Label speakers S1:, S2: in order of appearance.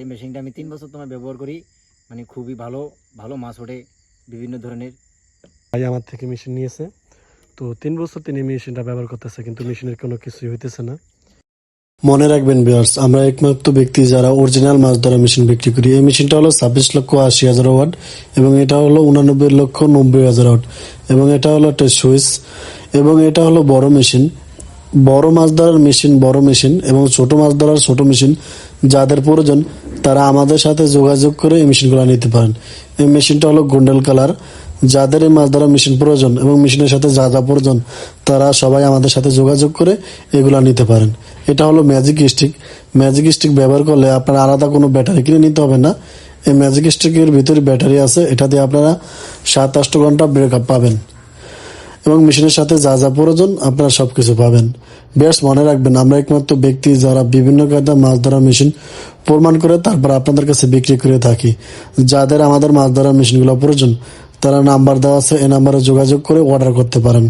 S1: এই মেশিনটা আমি তিন বছর তোমার ব্যবহার করি। মানে খুবই ভালো ভালো মাছ ওঠে বিভিন্ন ধরনের।
S2: ভাই আমার থেকে মেশিন নিয়েছে। তো তিন বছর তিনি মেশিনটা ব্যবহার করতেছে কিন্তু মেশিনের কোনো কিছুই হইতেছে না। মনে রাখবেন বিয়ার্স আমরা একমাত্র ব্যক্তি যারা অরিজিনাল মাছ ধরা মেশিন বিক্রি করি। এই মেশিনটা হলো ছাব্বিশ লক্ষ আশি হাজার ওয়াট এবং এটা হলো উনানব্বই লক্ষ নব্বই হাজার ওয়াট এবং এটা হলো একটা সুইচ এবং এটা হলো বড় মেশিন বড় মাছ ধরার মেশিন বড় মেশিন এবং ছোট মাছ ধরার ছোট মেশিন যাদের প্রয়োজন, তারা আমাদের সাথে যোগাযোগ করে এই মেশিনগুলো নিতে পারেন। এই মেশিনটা হলো গোল্ডেন কালার। যাদের এই মাছ ধরার মেশিন প্রয়োজন এবং মেশিনের সাথে যা যা প্রয়োজন, তারা সবাই আমাদের সাথে যোগাযোগ করে এগুলা নিতে পারেন। এটা হলো ম্যাজিক স্টিক ম্যাজিক স্টিক ব্যবহার করলে আপনার আলাদা কোনো ব্যাটারি কিনে নিতে হবে না। এই ম্যাজিক স্টিকের ভিতরে ব্যাটারি আছে। এটা দিয়ে আপনারা সাত আট ঘণ্টা ব্রেকআপ পাবেন। এবং মেশিনের সাথে যা যা প্রয়োজন আপনারা সবকিছু পাবেন। বেশ, মনে রাখবেন, আমরা একমাত্র ব্যক্তি যারা বিভিন্ন কায়দা মাছ ধরার মেশিন প্রমাণ করে তারপর আপনাদের কাছে বিক্রি করে থাকি। যাদের আমাদের মাছ ধরার মেশিনগুলো প্রয়োজন, তারা নাম্বার দেওয়া আছে এ নাম্বারে যোগাযোগ করে অর্ডার করতে পারেন।